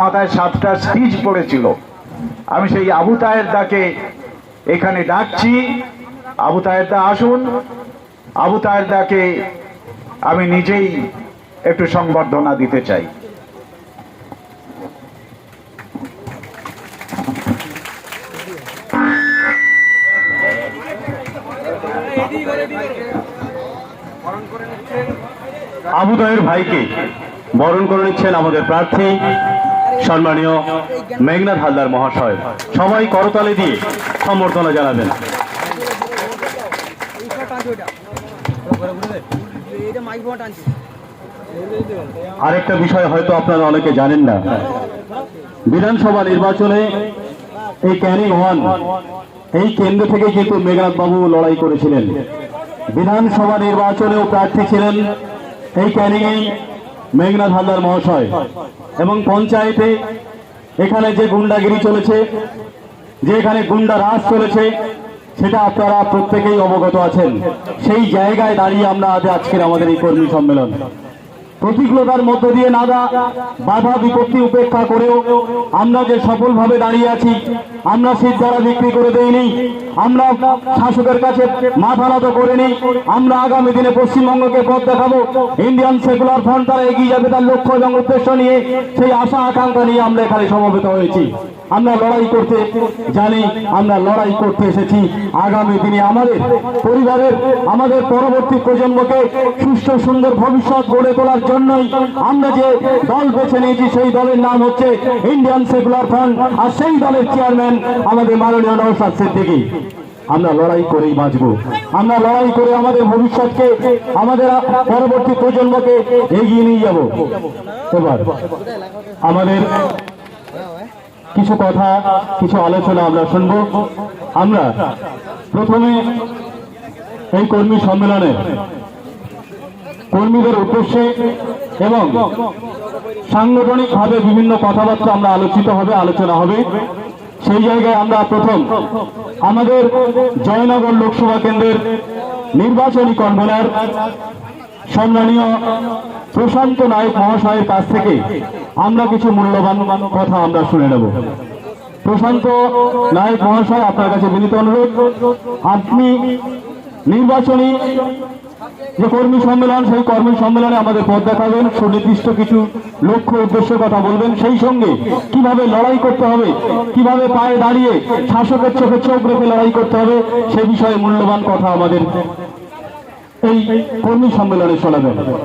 মাথায় সাতটা স্টিচ পড়েছিল। আমি সেই আবু তাহের দাকে এখানে ডাকছি। আবু তাহের দা আসুন। আবু তাহের দাকে আমি নিজেই একটু সংবর্ধনা দিতে চাই। আবুদয়ের ভাইকে বরণ করে নিচ্ছেন আমাদের প্রার্থী। সম্মানীয় মেঘনাথ হালদার মহাশয় সবাই করতালে দিয়ে সম্বর্ধনা জানাবেন। আরেকটা বিষয় হয়তো আপনারা অনেকে জানেন না। বিধানসভা নির্বাচনে এই ক্যানিং ওয়ান, এই কেন্দ্র থেকে কিন্তু মেঘনাথ বাবু লড়াই করেছিলেন। বিধানসভা নির্বাচনেও প্রার্থী ছিলেন এই ক্যানিংয়ে। মেঘনাথ হালদার মহাশয় এবং পঞ্চায়েতে এখানে যে গুন্ডাগিরি চলেছে, যে এখানে গুন্ডা রাজ চলেছে, সেটা আপনারা প্রত্যেকেই অবগত আছেন। সেই জায়গায় দাঁড়িয়ে আমরা আজ আজকের আমাদের এই কর্মী সম্মেলন। প্রতিকূলতার মধ্য দিয়ে নাদা বাধা বিপত্তি উপেক্ষা করেও আমরা যে সফলভাবে দাঁড়িয়ে আছি আমরা শীত দ্বারা বিক্রি করে দেইনি। আমরা শাসকের কাছে মাথা নত করিনি। আমরা আগামী দিনে পশ্চিমবঙ্গকে পথ দেখাবো। ইন্ডিয়ান সেকুলার ফ্রন্ট তারা এগিয়ে যাবে তার লক্ষ্য এবং উদ্দেশ্য নিয়ে। সেই আশা আকাঙ্ক্ষা নিয়ে আমরা এখানে সমবেত হয়েছি। আমরা লড়াই করতে জানি, আমরা লড়াই করতে এসেছি। আগামী দিনে আমাদের পরিবারের, আমাদের পরবর্তী প্রজন্মকে সুস্থ, সুন্দর ভবিষ্যৎ গড়ে তোলার জন্যই আমরা যে দল বেছে নিয়েছি, সেই দলের নাম হচ্ছে ইন্ডিয়ান সেকুলার ফ্রন্ট আর সেই দলের চেয়ারম্যান আমাদের মাননীয় নৌসাদ সিদ্দিকী। আমরা লড়াই করেই বাঁচব। আমরা লড়াই করে আমাদের ভবিষ্যৎকে, আমাদের পরবর্তী প্রজন্মকে এগিয়ে নিয়ে যাব। এবার আমাদের কিছু কথা, কিছু আলোচনা আমরা শুনব। আমরা প্রথমে এই কর্মী সম্মেলনে কর্মীদের উদ্দেশ্যে এবং সাংগঠনিকভাবে বিভিন্ন কথাবার্তা আমরা আলোচিত হবে, আলোচনা হবে। সেই জায়গায় আমরা প্রথম আমাদের জয়নগর লোকসভা কেন্দ্রের নির্বাচনী কনভেনার সম্মানীয় প্রশান্ত নায়ক মহাশয়ের কাছ থেকে আমরা কিছু মূল্যবান কথা আমরা শুনে নেব। প্রশান্ত নায়ক মহাশয়, আপনার কাছে বিনীত অনুরোধ। আপনি নির্বাচনী যে কর্মী সম্মেলন, সেই কর্মী সম্মেলনে আমাদের পথ দেখাবেন, সুনির্দিষ্ট কিছু লক্ষ্য, উদ্দেশ্য কথা বলবেন। সেই সঙ্গে কীভাবে লড়াই করতে হবে, কীভাবে পায়ে দাঁড়িয়ে শাসকের চোখে চোখ রেখে লড়াই করতে হবে, সে বিষয়ে মূল্যবান কথা আমাদের এই কর্মী সম্মেলনে শোনাবেন।